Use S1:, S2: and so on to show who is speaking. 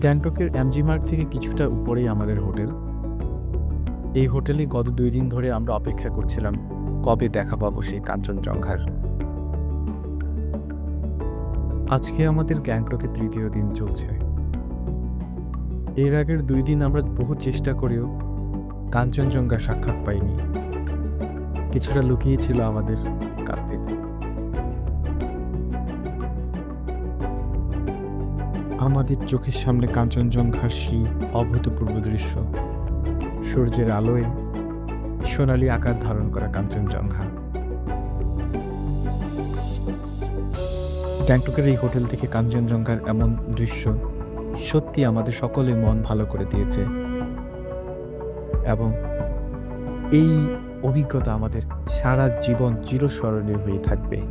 S1: গ্যাংটকের এমজি মার্গ থেকে কিছুটা উপরেই আমাদের হোটেল। এই হোটেলে গত দুই দিন ধরে আমরা অপেক্ষা করছিলাম, কবে দেখা পাবো সেই কাঞ্চনজঙ্ঘার। আজকে আমাদের গ্যাংটকে তৃতীয় দিন চলছে। এর আগের দুই দিন আমরা বহু চেষ্টা করেও কাঞ্চনজঙ্ঘা সাক্ষাৎ পাইনি। কিছুটা লুকিয়ে ছিল আমাদের কাছ থেকে। আমাদের চোখের সামনে কাঞ্চনজঙ্ঘার সেই অভূতপূর্ব দৃশ্য। সূর্যের আলোয় সোনালি আকার ধারণ করা কাঞ্চনজঙ্ঘা। গ্যাংটকের এই হোটেল থেকে কাঞ্চনজঙ্ঘার এমন দৃশ্য সত্যি আমাদের সকলের মন ভালো করে দিয়েছে। এবং এই অভিজ্ঞতা আমাদের সারা জীবন চিরস্মরণীয় হয়ে থাকবে।